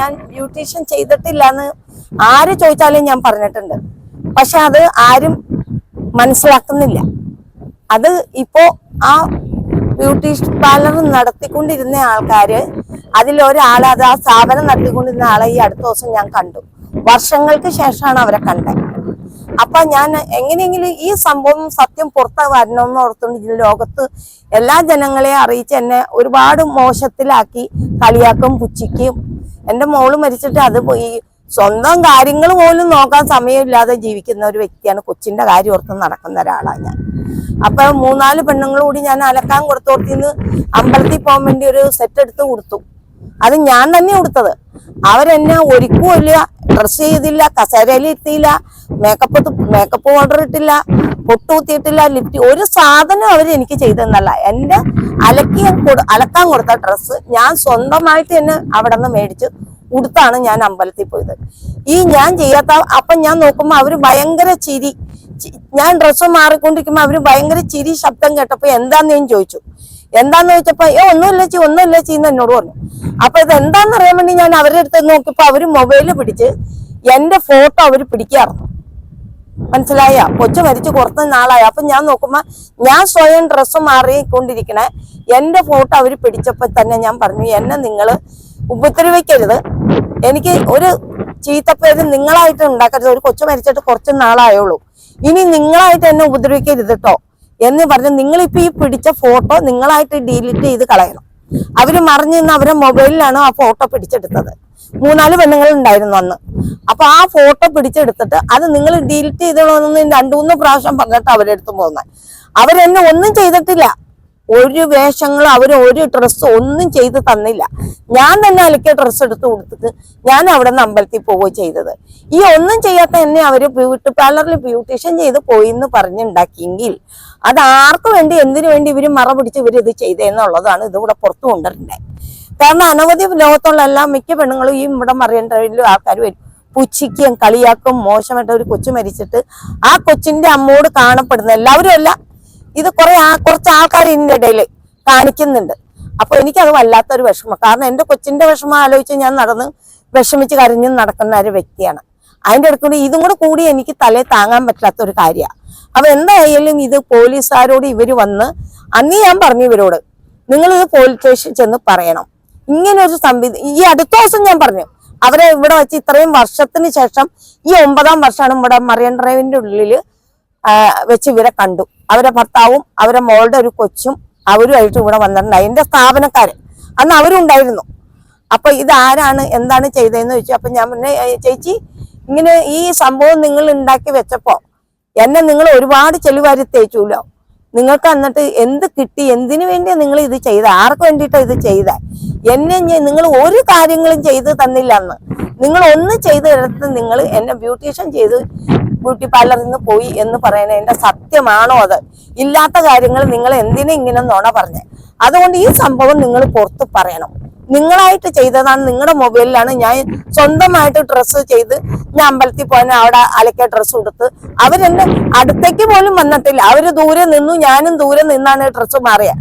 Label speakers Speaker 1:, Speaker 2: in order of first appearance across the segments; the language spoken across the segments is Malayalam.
Speaker 1: ഞാൻ ബ്യൂട്ടീഷ്യൻ ചെയ്തിട്ടില്ല എന്ന് ആര് ചോദിച്ചാലും ഞാൻ പറഞ്ഞിട്ടുണ്ട്. പക്ഷെ അത് ആരും മനസ്സിലാക്കുന്നില്ല. അത് ഇപ്പോ ആ ബ്യൂട്ടി പാർലർ നടത്തിക്കൊണ്ടിരുന്ന ആൾക്കാര് അതിലൊരാൾ അത് ആ സ്ഥാപനം നടത്തിക്കൊണ്ടിരുന്ന ആളെ ഈ അടുത്ത ദിവസം ഞാൻ കണ്ടു. വർഷങ്ങൾക്ക് ശേഷമാണ് അവരെ കണ്ടത്. അപ്പൊ ഞാൻ എങ്ങനെയെങ്കിലും ഈ സംഭവം സത്യം പുറത്ത് വരണമെന്ന് ഓർത്തുകൊണ്ട് ഇതിന് ലോകത്ത് എല്ലാ ജനങ്ങളെയും അറിയിച്ച് എന്നെ ഒരുപാട് മോശത്തിലാക്കി കളിയാക്കും പുച്ഛിക്കും എന്റെ മോൾ മരിച്ചിട്ട് അത് പോയി സ്വന്തം കാര്യങ്ങൾ പോലും നോക്കാൻ സമയമില്ലാതെ ജീവിക്കുന്ന ഒരു വ്യക്തിയാണ് കൊച്ചിന്റെ കാര്യം ഓർത്ത് നടക്കുന്ന ഒരാളാണ് ഞാൻ. അപ്പൊ മൂന്നാൽ പെണ്ണുങ്ങൾ കൂടി ഞാൻ അലക്കാൻ കൊടുത്തോർത്തിന്ന് അമ്പലത്തിൽ പോകാൻ വേണ്ടി ഒരു സെറ്റ് എടുത്ത് കൊടുത്തു. അത് ഞാൻ തന്നെ കൊടുത്തത്. അവരെന്നെ ഒരുക്കുമില്ല ഡ്രസ് ചെയ്തില്ല കസേരയിൽ ഇരുത്തിയില്ല മേക്കപ്പ് മേക്കപ്പ് ഓർഡർ ഇട്ടില്ല പൊട്ടുകുത്തിയിട്ടില്ല ലിഫ്റ്റ് ഒരു സാധനം അവർ എനിക്ക് ചെയ്തെന്നല്ല എന്റെ അലക്കി അലക്കാൻ കൊടുത്ത ഡ്രസ്സ് ഞാൻ സ്വന്തമായിട്ട് തന്നെ അവിടെ നിന്ന് മേടിച്ച് ഉടുത്താണ് ഞാൻ അമ്പലത്തിൽ പോയത്. ഈ ഞാൻ ചെയ്യാത്ത അപ്പൊ ഞാൻ നോക്കുമ്പോ അവർ ഭയങ്കര ചിരി. ഞാൻ ഡ്രസ്സ് മാറിക്കൊണ്ടിരിക്കുമ്പോ അവർ ഭയങ്കര ചിരി ശബ്ദം കേട്ടപ്പോ എന്താന്ന് ഞാൻ ചോദിച്ചു. എന്താന്ന് ചോദിച്ചപ്പോ ഏ ഒന്നുമില്ല ചി ഒന്നുമില്ല ചി എന്നോട് പറഞ്ഞു. അപ്പൊ ഇത് എന്താന്ന് അറിയാൻ വേണ്ടി ഞാൻ അവരുടെ അടുത്ത് നോക്കിയപ്പോ അവർ മൊബൈൽ പിടിച്ച് എന്റെ ഫോട്ടോ അവർ പിടിക്കാറുണ്ട്. മനസ്സിലായ? കൊച്ചു മരിച്ചു കുറച്ച് നാളായി. അപ്പൊ ഞാൻ നോക്കുമ്പോ ഞാൻ സ്വയം ഡ്രസ്സ് മാറിക്കൊണ്ടിരിക്കണേ. എന്റെ ഫോട്ടോ അവർ പിടിച്ചപ്പോ തന്നെ ഞാൻ പറഞ്ഞു എന്നെ നിങ്ങൾ ഉപദ്രവിക്കരുത്. എനിക്ക് ഒരു ചീത്തപ്പേര് നിങ്ങളായിട്ട് ഉണ്ടാക്കരുത്. ഒരു കൊച്ചു മരിച്ചിട്ട് കുറച്ച് നാളായുള്ളൂ. ഇനി നിങ്ങളായിട്ട് എന്നെ ഉപദ്രവിക്കരുത് കേട്ടോ എന്ന് പറഞ്ഞ് നിങ്ങളിപ്പോ ഈ പിടിച്ച ഫോട്ടോ നിങ്ങളായിട്ട് ഡിലീറ്റ് ചെയ്ത് കളയണം. അവർ മറിഞ്ഞു നിന്ന് അവരെ മൊബൈലിലാണ് ആ ഫോട്ടോ പിടിച്ചെടുത്തത്. മൂന്നാൽ പെണ്ണുങ്ങൾ ഉണ്ടായിരുന്നു അന്ന്. അപ്പൊ ആ ഫോട്ടോ പിടിച്ചെടുത്തിട്ട് അത് നിങ്ങൾ ഡിലീറ്റ് ചെയ്തോളന്ന് രണ്ടു മൂന്ന് പ്രാവശ്യം പറഞ്ഞിട്ട് അവരെടുത്ത് പോകുന്നത് അവരെന്നെ ഒന്നും ചെയ്തിട്ടില്ല. ഒരു വേഷങ്ങളും അവർ ഒരു ഡ്രസ്സ് ഒന്നും ചെയ്ത് തന്നില്ല. ഞാൻ തന്നെ അലക്കിയ ഡ്രസ്സ് എടുത്ത് കൊടുത്തിട്ട് ഞാൻ അവിടെ നിന്ന് അമ്പലത്തിൽ പോവുകയും ചെയ്തത്. ഈ ഒന്നും ചെയ്യാത്ത എന്നെ അവർ ബ്യൂട്ടി പാർലറിൽ ബ്യൂട്ടീഷ്യൻ ചെയ്ത് പോയി എന്ന് പറഞ്ഞുണ്ടാക്കിയെങ്കിൽ അത് ആർക്കു വേണ്ടി എന്തിനു വേണ്ടി ഇവർ മറ പിടിച്ച് ഇവർ ഇത് ചെയ്തതെന്നുള്ളതാണ് ഇതുകൂടെ പുറത്തു കൊണ്ടുവരണ്ടേ. കാരണം അനവധി ലോകത്തുള്ള എല്ലാ മിക്ക പെണ്ണുങ്ങളും ഈ ഇവിടെ മറിയേണ്ടതിലും ആൾക്കാർ വരും. പുച്ഛിക്കും കളിയാക്കും മോശമായിട്ട് ഒരു കൊച്ചു മരിച്ചിട്ട് ആ കൊച്ചിന്റെ അമ്മോട് കാണപ്പെടുന്ന എല്ലാവരും അല്ല ഇത് കുറെ കുറച്ച് ആൾക്കാർ ഇതിന്റെ ഇടയിൽ കാണിക്കുന്നുണ്ട്. അപ്പൊ എനിക്കത് വല്ലാത്തൊരു വിഷമം. കാരണം എന്റെ കൊച്ചിന്റെ വിഷമം ആലോചിച്ച് ഞാൻ നടന്ന് വിഷമിച്ച് കരഞ്ഞ് നടക്കുന്ന ഒരു വ്യക്തിയാണ്. അതിന്റെ അടുക്കൂടി ഇതും കൂടെ കൂടി എനിക്ക് തലേ താങ്ങാൻ പറ്റാത്ത ഒരു കാര്യമാണ് അപ്പൊ എന്തായാലും ഇത് പോലീസുകാരോട് ഇവർ വന്ന് അന്ന് ഞാൻ പറഞ്ഞു ഇവരോട് നിങ്ങൾ ഇത് പോലീസ് സ്റ്റേഷനിൽ ചെന്ന് പറയണം. ഇങ്ങനെ ഒരു സംവിധ ഈ അടുത്ത ദിവസം ഞാൻ പറഞ്ഞു അവരെ ഇവിടെ വെച്ച് ഇത്രയും വർഷത്തിന് ശേഷം ഈ ഒമ്പതാം വർഷമാണ് ഇവിടെ മറിയൻ ഡ്രൈവിന്റെ ഉള്ളിൽ ആ, വെച്ച് ഇവരെ കണ്ടു. അവരെ ഭർത്താവും അവരെ മോളുടെ ഒരു കൊച്ചും അവരുമായിട്ട് ഇവിടെ വന്നിട്ടുണ്ടായി എന്റെ സ്ഥാപനക്കാര്. അന്ന് അവരും ഉണ്ടായിരുന്നു. അപ്പൊ ഇതാരാണ് എന്താണ് ചെയ്തതെന്ന് ചോദിച്ചു. അപ്പൊ ഞാൻ പിന്നെ ചേച്ചി ഇങ്ങനെ ഈ സംഭവം നിങ്ങൾ ഉണ്ടാക്കി വെച്ചപ്പോ എന്നെ നിങ്ങൾ ഒരുപാട് ചെളിവാരി തേച്ചൂലോ? നിങ്ങൾക്ക് എന്നിട്ട് എന്ത് കിട്ടി? എന്തിനു വേണ്ടിയാ നിങ്ങൾ ഇത് ചെയ്ത ആർക്ക് വേണ്ടിയിട്ടാ ഇത് ചെയ്ത? എന്നെ നിങ്ങൾ ഒരു കാര്യങ്ങളും ചെയ്ത് തന്നില്ല അന്ന്. നിങ്ങൾ ഒന്ന് ചെയ്ത് എടുത്ത് നിങ്ങൾ എന്നെ ബ്യൂട്ടീഷ്യൻ ചെയ്ത് ബ്യൂട്ടി പാർലറിൽ നിന്ന് പോയി എന്ന് പറയുന്നതിന്റെ സത്യമാണോ അത്? ഇല്ലാത്ത കാര്യങ്ങൾ നിങ്ങൾ എന്തിനെ ഇങ്ങനെ നുണ പറഞ്ഞേ? അതുകൊണ്ട് ഈ സംഭവം നിങ്ങൾ പുറത്ത് പറയണം. നിങ്ങളായിട്ട് ചെയ്തതാണ് നിങ്ങളുടെ മൊബൈലിലാണ് ഞാൻ സ്വന്തമായിട്ട് ഡ്രസ്സ് ചെയ്ത് ഞാൻ അമ്പലത്തിൽ പോകാൻ അവിടെ അലക്കിയ ഡ്രസ്സ് കൊടുത്ത് അവരെന്നെ അടുത്തേക്ക് പോലും വന്നിട്ടില്ല. അവർ ദൂരെ നിന്നു ഞാനും ദൂരെ നിന്നാണ് ഡ്രസ്സ് മാറിയ.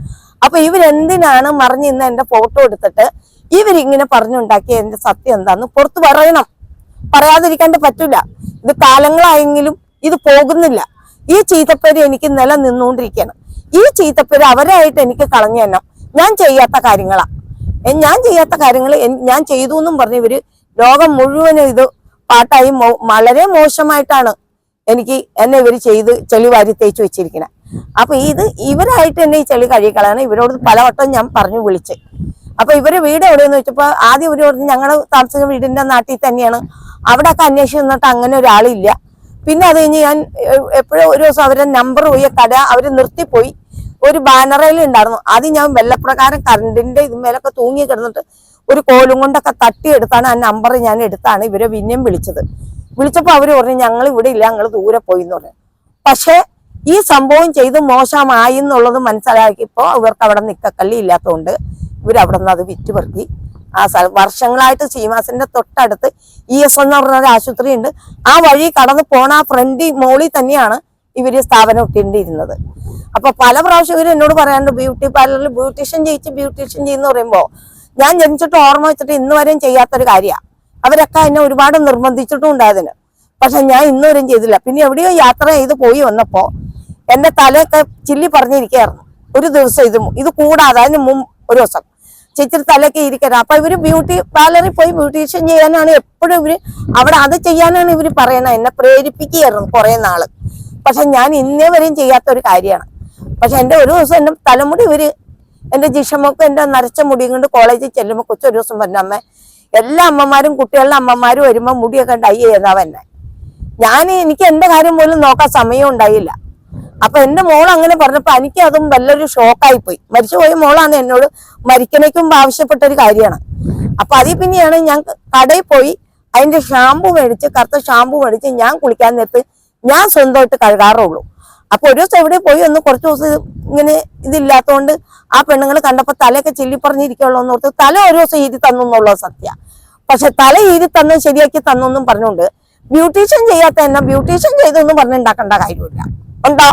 Speaker 1: അപ്പൊ ഇവരെന്തിനാണ് മറിഞ്ഞ് ഇന്ന് എന്റെ ഫോട്ടോ എടുത്തിട്ട് ഇവരിങ്ങനെ പറഞ്ഞുണ്ടാക്കിയ എന്റെ സത്യം എന്താന്ന് പുറത്ത് പറയണം. പറയാതിരിക്കാണ്ട് പറ്റില്ല ഇത് കാലങ്ങളായെങ്കിലും ഇത് പോകുന്നില്ല. ഈ ചീത്തപ്പേര് എനിക്ക് നിലനിന്നുകൊണ്ടിരിക്കുകയാണ്. ഈ ചീത്തപ്പേര് അവരായിട്ട് എനിക്ക് കളഞ്ഞു തന്നെ ഞാൻ ചെയ്യാത്ത കാര്യങ്ങളാ. ഞാൻ ചെയ്യാത്ത കാര്യങ്ങൾ ഞാൻ ചെയ്തു എന്നും പറഞ്ഞ് ഇവർ ലോകം മുഴുവനും ഇത് പാട്ടായി വളരെ മോശമായിട്ടാണ് എനിക്ക് എന്നെ ഇവർ ചെയ്ത് ചെളി വാരി തേച്ച് വെച്ചിരിക്കണേ. അപ്പൊ ഇത് ഇവരായിട്ട് എന്നെ ഈ ചെളി കഴുകിക്കളയാണ്. ഇവരോട് പലവട്ടം ഞാൻ പറഞ്ഞു വിളിച്ച്. അപ്പൊ ഇവർ വീട് എവിടെയെന്ന് വെച്ചപ്പോ ആദ്യം ഇവർ പറഞ്ഞു ഞങ്ങളുടെ താമസിക്കുന്ന വീടിന്റെ നാട്ടിൽ തന്നെയാണ്. അവിടെ ഒക്കെ അന്വേഷിച്ച് നിന്നിട്ട് അങ്ങനെ ഒരാളില്ല. പിന്നെ അത് കഴിഞ്ഞ് ഞാൻ എപ്പോഴും ഒരു ദിവസം അവരുടെ നമ്പർ പോയി കട അവർ നിർത്തിപ്പോയി. ഒരു ബാനറയിൽ ഉണ്ടായിരുന്നു. അത് ഞാൻ വെള്ളപ്രകാരം കറണ്ടിന്റെ ഇതുമേലൊക്കെ തൂങ്ങി കിടന്നിട്ട് ഒരു കോലും കൊണ്ടൊക്കെ തട്ടിയെടുത്താണ് ആ നമ്പർ ഞാൻ എടുത്താണ് ഇവരെ പിന്നെയും വിളിച്ചത്. വിളിച്ചപ്പോൾ അവർ പറഞ്ഞു ഞങ്ങൾ ഇവിടെ ഇല്ല ഞങ്ങൾ ദൂരെ പോയി എന്ന് പറഞ്ഞു. പക്ഷേ ഈ സംഭവം ചെയ്ത് മോശമായി എന്നുള്ളത് മനസ്സിലാക്കിയപ്പോൾ ഇവർക്ക് അവിടെ നിക്കക്കള്ളി ഇല്ലാത്തതുകൊണ്ട് ഇവർ അവിടെ നിന്ന് അത് വിറ്റുപെറുക്കി. ആ സ്ഥലം. വർഷങ്ങളായിട്ട് ശ്രീമാസിന്റെ തൊട്ടടുത്ത് ഇ എസ് എന്ന് പറഞ്ഞ ഒരു ആശുപത്രി ഉണ്ട്. ആ വഴി കടന്ന് പോണ ആ ഫ്രണ്ട് മോളിൽ തന്നെയാണ് ഇവർ സ്ഥാപനം ഇട്ടിരുന്നത് അപ്പൊ പല പ്രാവശ്യം ഇവർ എന്നോട് പറയാനുണ്ട് ബ്യൂട്ടി പാർലറിൽ ബ്യൂട്ടീഷ്യൻ ചെയ്യിച്ച് ബ്യൂട്ടീഷ്യൻ ചെയ്യുന്ന പറയുമ്പോ ഞാൻ ജനിച്ചിട്ട് ഓർമ്മ വെച്ചിട്ട് ഇന്ന് വരെയും ചെയ്യാത്തൊരു കാര്യമാണ് അവരൊക്കെ എന്നെ ഒരുപാട് നിർബന്ധിച്ചിട്ടും ഉണ്ടായതിന് പക്ഷെ ഞാൻ ഇന്നുവരെയും ചെയ്തില്ല. പിന്നെ എവിടെയോ യാത്ര ചെയ്ത് പോയി വന്നപ്പോ എന്റെ തലയൊക്കെ ചില്ലി പറഞ്ഞിരിക്കുകയായിരുന്നു. ഒരു ദിവസം ഇത് ഇത് കൂടാതെ അതിന് മുമ്പ് ഒരു ദിവസം ചേച്ചി തലയൊക്കെ ഇരിക്കരുത്. അപ്പൊ ഇവർ ബ്യൂട്ടി പാർലറിൽ പോയി ബ്യൂട്ടീഷ്യൻ ചെയ്യാനാണ് എപ്പോഴും ഇവർ അവിടെ അത് ചെയ്യാനാണ് ഇവർ പറയുന്നത്. എന്നെ പ്രേരിപ്പിക്കുകയായിരുന്നു കുറെ നാൾ. പക്ഷെ ഞാൻ ഇന്നേ വരെയും ചെയ്യാത്ത ഒരു കാര്യമാണ്. പക്ഷെ എന്റെ ഒരു ദിവസം എന്റെ തലമുടി ഇവർ എന്റെ ജിഷമൊക്കെ എന്റെ നരച്ച മുടിയും കൊണ്ട് കോളേജിൽ ചെല്ലുമ്പോൾ കൊച്ചു ഒരു ദിവസം പറഞ്ഞു അമ്മ എല്ലാ അമ്മമാരും കുട്ടികളുടെ അമ്മമാരും വരുമ്പോൾ മുടിയൊക്കെ ഡൈ ചെയ്താ എന്നെ ഞാൻ എനിക്ക് എന്റെ കാര്യം പോലും നോക്കാൻ സമയം ഉണ്ടായില്ല. അപ്പൊ എന്റെ മോൾ അങ്ങനെ പറഞ്ഞപ്പോ എനിക്ക് അതും വല്ലൊരു ഷോക്കായി പോയി. മരിച്ചുപോയ മോളാണ് എന്നോട് മരിക്കണേക്കും ആവശ്യപ്പെട്ട ഒരു കാര്യമാണ്. അപ്പൊ അതിൽ പിന്നെയാണ് ഞാൻ കടയിൽ പോയി അതിന്റെ ഷാമ്പു മേടിച്ച് കറുത്ത ഷാമ്പു മേടിച്ച് ഞാൻ കുളിക്കാൻ നേരത്ത് ഞാൻ സ്വന്തമായിട്ട് കഴുകാറുള്ളൂ. അപ്പൊ ഒരു ദിവസം എവിടെ പോയി ഒന്ന് കുറച്ച് ദിവസം ഇങ്ങനെ ഇതില്ലാത്തതുകൊണ്ട് ആ പെണ്ണുങ്ങൾ കണ്ടപ്പോ തലയൊക്കെ ചില്ലി പറഞ്ഞിരിക്കുള്ളൂ തല ഒരു ദിവസം ഈരി തന്നു എന്നുള്ളത് സത്യ. പക്ഷെ തല ഈരി തന്ന് ശരിയാക്കി തന്നു എന്നും പറഞ്ഞുകൊണ്ട് ബ്യൂട്ടീഷ്യൻ ചെയ്യാത്ത എന്നെ ബ്യൂട്ടീഷ്യൻ ചെയ്തൊന്നും പറഞ്ഞുണ്ടാക്കേണ്ട കാര്യമില്ല. ഉണ്ടോ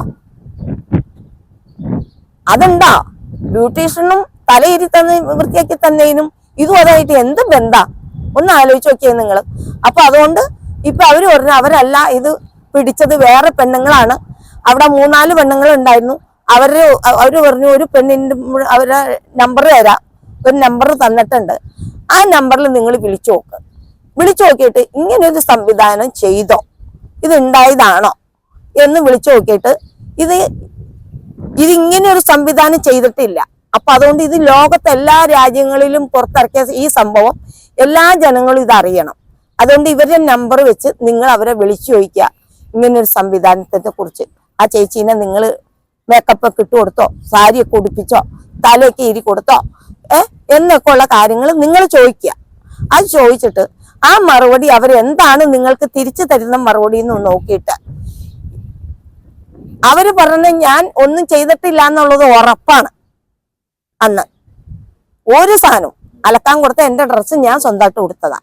Speaker 1: അതുണ്ടോ ബ്യൂട്ടീഷ്യനും തലയിരി തന്നെ വൃത്തിയാക്കി തന്നതിനും ഇതും അതായിട്ട് എന്ത് ബന്ധ? ഒന്ന് ആലോചിച്ച് നോക്കിയേ നിങ്ങൾ അപ്പൊ അതുകൊണ്ട് ഇപ്പൊ അവർ പറഞ്ഞു അവരല്ല ഇത് പിടിച്ചത് വേറെ പെണ്ണുങ്ങളാണ്. അവിടെ മൂന്നാൽ പെണ്ണുങ്ങൾ ഉണ്ടായിരുന്നു അവർ അവർ പറഞ്ഞു ഒരു പെണ്ണിന്റെ അവരെ നമ്പർ തരാം. ഒരു നമ്പർ തന്നിട്ടുണ്ട്. ആ നമ്പറിൽ നിങ്ങൾ വിളിച്ചു നോക്ക്. വിളിച്ചു നോക്കിയിട്ട് ഇങ്ങനെ ഒരു സംവിധാനം ചെയ്തോ? ഇത് ഉണ്ടായതാണോ എന്ന് വിളിച്ചു നോക്കിയിട്ട് ഇത് ഇതിങ്ങനെ ഒരു സംവിധാനം ചെയ്തിട്ടില്ല. അപ്പൊ അതുകൊണ്ട് ഇത് ലോകത്തെ എല്ലാ രാജ്യങ്ങളിലും പുറത്തിറക്കിയ ഈ സംഭവം എല്ലാ ജനങ്ങളും ഇത് അറിയണം. അതുകൊണ്ട് ഇവരുടെ നമ്പർ വെച്ച് നിങ്ങൾ അവരെ വിളിച്ചു ചോദിക്കുക. ഇങ്ങനെ ഒരു സംവിധാനത്തെ കുറിച്ച്. ആ ചേച്ചീനെ നിങ്ങൾ മേക്കപ്പ് ഒക്കെ ഇട്ട് കൊടുത്തോ? സാരിയൊക്കെ ഉടുപ്പിച്ചോ? തലയൊക്കെ ഇരി കൊടുത്തോ? ഏ? എന്നൊക്കെ ഉള്ള കാര്യങ്ങൾ നിങ്ങൾ ചോദിക്കുക. അത് ചോദിച്ചിട്ട് ആ മറുപടി അവരെന്താണ് നിങ്ങൾക്ക് തിരിച്ചു തരുന്ന മറുപടി എന്ന് നോക്കിയിട്ട് അവർ പറഞ്ഞ ഞാൻ ഒന്നും ചെയ്തിട്ടില്ല എന്നുള്ളത് ഉറപ്പാണ്. അന്ന്. ഒരു സാധനവും അലക്കാൻ കൊടുത്ത എന്റെ ഡ്രസ്സ് ഞാൻ സ്വന്തമായിട്ട് കൊടുത്തതാ